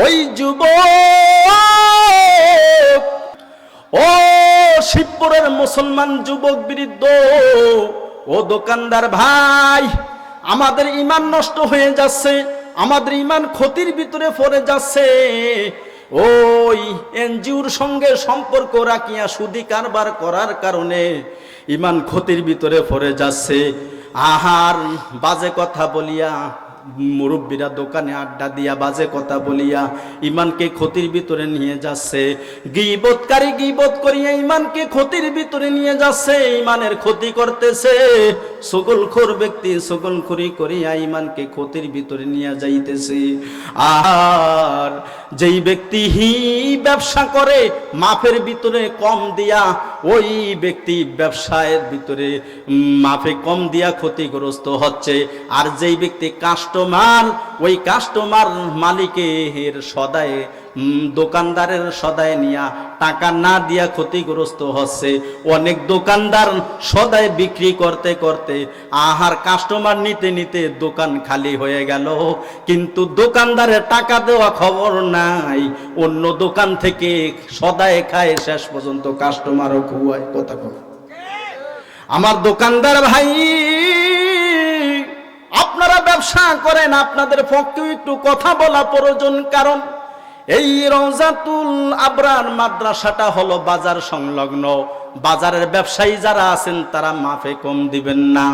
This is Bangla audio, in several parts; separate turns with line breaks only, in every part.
ওই যুব ও শিবপুরের মুসলমান যুবক বৃদ্ধ, ও দোকানদার ভাই, আমাদের ইমান নষ্ট হয়ে যাচ্ছে, আমাদের ইমান ক্ষতির ভিতরে পড়ে যাচ্ছে। ওই এনজিওর সঙ্গে সম্পর্ক রাখিয়া সুদি কারবার করার কারণে ইমান ক্ষতির ভিতরে পড়ে যাচ্ছে। আহার বাজে কথা বলিয়া মুরব্বীরা দোকানে আড্ডা দিয়া বাজে কথা বলিয়া ইমানকে ক্ষতির ভিতরে নিয়ে যাচ্ছে। গিবতকারী গিবত করিয়া ইমানকে ক্ষতির ভিতরে নিয়ে যাচ্ছে, ইমানের ক্ষতি করতেছে। সকলখোর ব্যক্তি সকলখুরি করিয়া ইমানকে ক্ষতির ভিতরে নিয়ে যাইতেছে। আর যেই ব্যক্তি হি ব্যবসা করে, মাফের ভিতরে কম দিয়া, ওই ব্যক্তি ব্যবসায়ের ভিতরে মাফে কম দিয়া ক্ষতিগ্রস্ত হচ্ছে। আর যেই ব্যক্তি কাস্টমার, ওই কাস্টমার মালিকের সদায় দোকানদারের সদায় নিয়া টাকা না দিয়া ক্ষতিগ্রস্ত হচ্ছে। অনেক দোকানদার সদায় বিক্রি করতে করতে আহার কাস্টমার নিতে নিতে দোকান খালি হয়ে গেল। কিন্তু দোকানদারের টাকা দেওয়া খবর নাই। অন্য দোকান থেকে সদায় খায়, শেষ পর্যন্ত কাস্টমারও খুয়ায় কথা আমার দোকানদার ভাই ব্যবসা করেন, আপনাদের পক্ষে একটু কথা বলা প্রয়োজন। কারণ এই রওজাতুল আবরার মাদ্রাসাটা হলো বাজার সংলগ্ন। বাজারের ব্যবসায়ী যারা আছেন, তারা মাফে কম দিবেন না।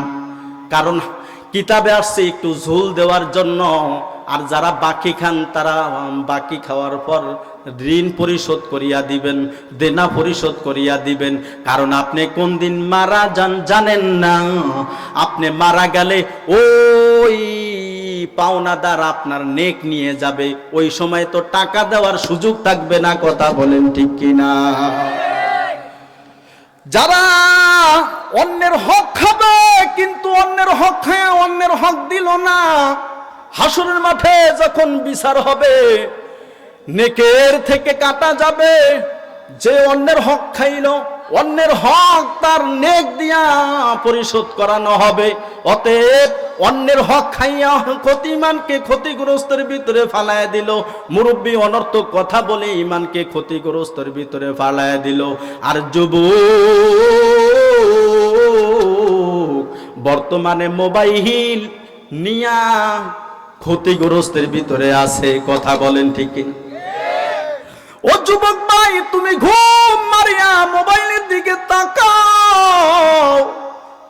কারণ কিতাবে আসছে একটু ঝুল দেওয়ার জন্য। আর যারা বাকি খান, তারা বাকি খাওয়ার পর ঋণ পরিশোধ করিয়া দিবেন, দেনা পরিশোধ করিয়া দিবেন। কারণ আপনি কোন দিন মারা যান জানেন না। আপনি মারা গেলে ওই পাওনাদার আপনার নেক নিয়ে যাবে। ওই সময় তো টাকা দেওয়ার সুযোগ থাকবে না, কথা বলেন ঠিক কিনা? যারা অন্যের হক খাবে, কিন্তু অন্যের হক খায় অন্যের হক দিল না। হাসুরের মাঠে যখন বিচার হবে, নেকের থেকে কাটা যাবে। যে অন্যের হক খাইল অন্যের হক তার নেক দিয়া পরিশোধ করানো হবে। অতএব অন্যের হক খাইয়া ক্ষতিমানকে ক্ষতিগ্রস্তের ভিতরে ফালায় দিল। মুরব্বী অনর্থক কথা বলে ইমানকে ক্ষতিগ্রস্তের ভিতরে ফালায় দিল। আর যুব বর্তমানে মোবাইল নিয়া ক্ষতিগ্রস্তের ভিতরে আছে, কথা বলেন ঠিক কিনা? ও যুবক ভাই, তুমি ঘুম মারিয়া মোবাইলের দিকে তাকাও।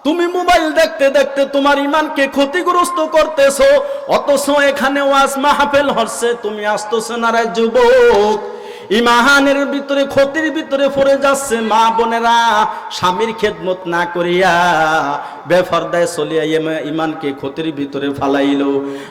তুমি মোবাইল দেখতে দেখতে তোমার ইমানকে ক্ষতিগ্রস্ত করতেছো, অথচ এখানে ওয়াজ মাহফিল হচ্ছে, তুমি আসতেছো না রে যুবক। ইমাহানের ভিতরে, ক্ষতির ভিতরে পড়ে যাচ্ছে মা বোনেরা, স্বামীর খেদমত না করিয়া। বেফরদায় চলিয়া ইমা- ইমানকে ক্ষতির ভিতরে ফালাইল।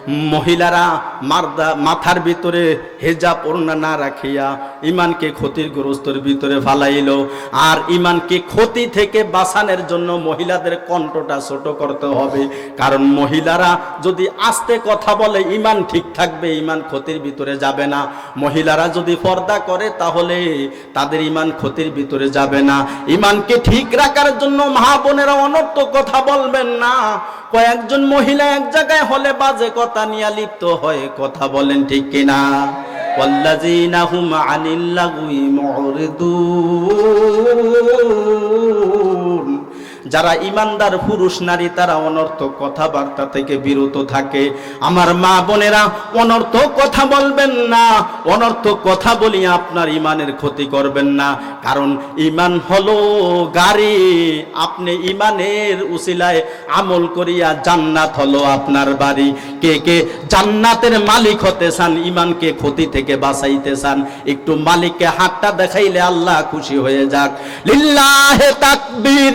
মহিলারা মারদা মাথার ভিতরে হেজাব ওড়না না রাখিয়া ইমানকে ক্ষতিগ্রস্তর ভিতরে ফালাইল। আর ইমানকে ক্ষতি থেকে বাঁচানোর জন্য মহিলাদের কণ্ঠটা ছোট করতে হবে। কারণ মহিলারা যদি আস্তে কথা বলে, ইমান ঠিক থাকবে, ইমান ক্ষতির ভিতরে যাবে না। মহিলারা যদি পর্দা করে, তাহলে তাদের ইমান ক্ষতির ভিতরে যাবে না। ইমানকে ঠিক রাখার জন্য মা বোনেরা অনর্থ কথা বলবেন না কয়েকজন মহিলা এক জায়গায় হলে বাজে কথা নিয়ে লিপ্ত হয়ে কথা বলেন ঠিক কিনা والذين هم عن اللغو معرضون যারা ইমানদার পুরুষ, নারী, তারা অনর্থক কথাবার্তা থেকে বিরত থাকে। আমার মা বোনেরা, অনর্থক কথা বলবেন না। অনর্থক কথা বলি আপনার ইমানের ক্ষতি করবেন না। কারণ ইমান হলো গাড়ি। আপনি ইমানের উসিলায় আমল করিয়া জান্নাত হলো আপনার বাড়ি। কে কে জান্নাতের মালিক হতে চান, ইমানকে ক্ষতি থেকে বাঁচাইতে চান, একটু মালিককে হাতটা দেখাইলে আল্লাহ খুশি হয়ে যাক। লিল্লাহে তাকবীর।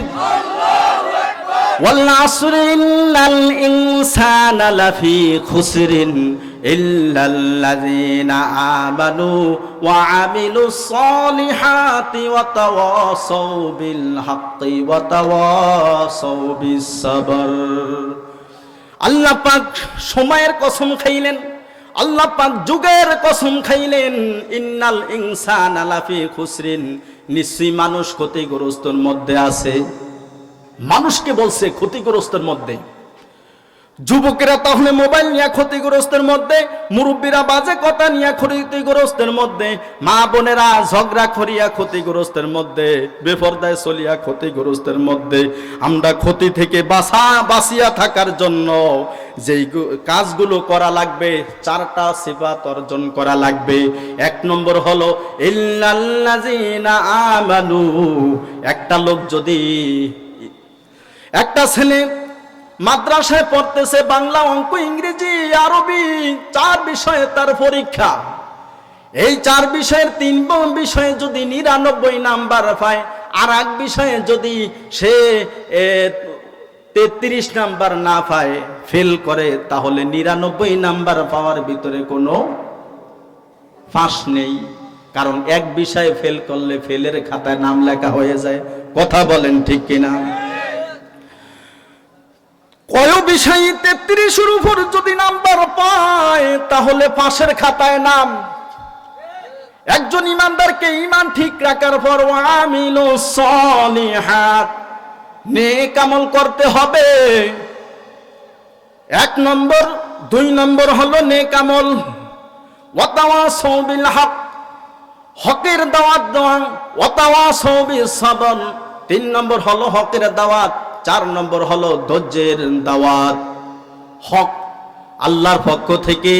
والعصر إن الإنسان لفي خسر إلا الذين آمنوا وعملوا الصالحات وتواصوا بالحق وتواصوا بالصبر আল্লাহ পাক সময়ের কসম খাইলেন আল্লাহ পাক যুগের কসম খাইলেন ইন্নাল ইনসান আলাফি খুসরিন নিশ্চয়ই মানুষ ক্ষতিগ্রস্তর মধ্যে আছে মানুষকে বলছে ক্ষতিগ্রস্তের মধ্যে। যুবকেরা তাহলে মোবাইল নিয়ে ক্ষতিগ্রস্তের মধ্যে, মুরব্বীরা বাজে কথা নিয়ে ক্ষতিগ্রস্তের মধ্যে, মা বোনেরা ঝগড়া করিয়া ক্ষতিগ্রস্তের মধ্যে, বেপরদায় চলিয়া ক্ষতিগ্রস্তের মধ্যে। আমরা ক্ষতি থেকে বাসা বাঁচিয়া থাকার জন্য যেই কাজগুলো করা লাগবে, চারটা সিফাত অর্জন করা লাগবে। এক নম্বর হলো আমানু, একটা লোক যদি একটা ছেলে মাদ্রাসায় পড়তেছে বাংলা অঙ্ক, ইংরেজি, আরবি, চার বিষয়ে তার পরীক্ষা। এই চার বিষয়ের তিন বিষয়ে যদি নিরানব্বই নাম্বার পায় আর এক বিষয়ে যদি সে তেত্রিশ নাম্বার না পায়, ফেল করে, তাহলে নিরানব্বই নাম্বার পাওয়ার ভিতরে কোনো ফাঁস নেই। কারণ এক বিষয়ে ফেল করলে ফেলের খাতায় নাম লেখা হয়ে যায়। কথা বলেন ঠিক কিনা? কয় বিষয়ে? তেত্রিশের উপর যদি নাম্বার পায়, তাহলে পাশের খাতায় নাম। একজন ইমানদারকে ইমান ঠিক রাখার পর আমিল সলিহাত, নেক আমল করতে হবে। এক নম্বর, দুই নম্বর হলো নেক আমল। ওয়াতাওয়াসাউ বিল হক হকের দাওয়াত দেওয়া। ওয়াতাওয়াসাউ বিস সাবর তিন নম্বর হলো হকের দাওয়াত। চার নম্বর হলো ধৈর্যের দাওয়াত। হক, আল্লাহর পক্ষ থেকে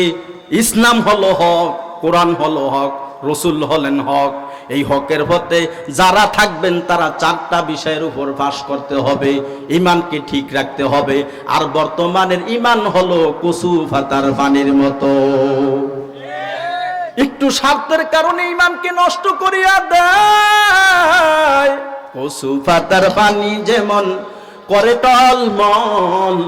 ইসলাম হলো হক, কোরআন হলো হক, রসুল হলেন হক। এই হকের পথে যারা থাকবেন তারা চারটা বিষয়ের উপর বাস করতে হবে, ইমানকে ঠিক রাখতে হবে। আর বর্তমানের ইমান হলো কচু ফাতার পানির মতো। একটু স্বার্থের কারণে ইমানকে নষ্ট করিয়া দেয়। কচু ফাতার পানি যেমন করে টলমল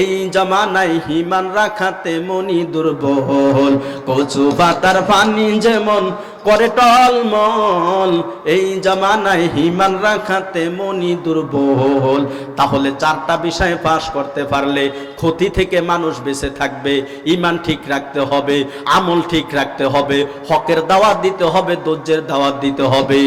এই জামানায় হিমান রাখাতে মনি দুর্বল। কচু পাতার পানি যেমন করে টলমল এই জামানায় হিমান রাখাতে মনি দুর্বল। তাহলে চারটা বিষয় পাশ করতে পারলে ক্ষতি থেকে মানুষ বেঁচে থাকবে। ইমান ঠিক রাখতে হবে, আমল ঠিক রাখতে হবে, হকের দাওয়াত দিতে হবে দর্জের দাওয়াত দিতে হবে।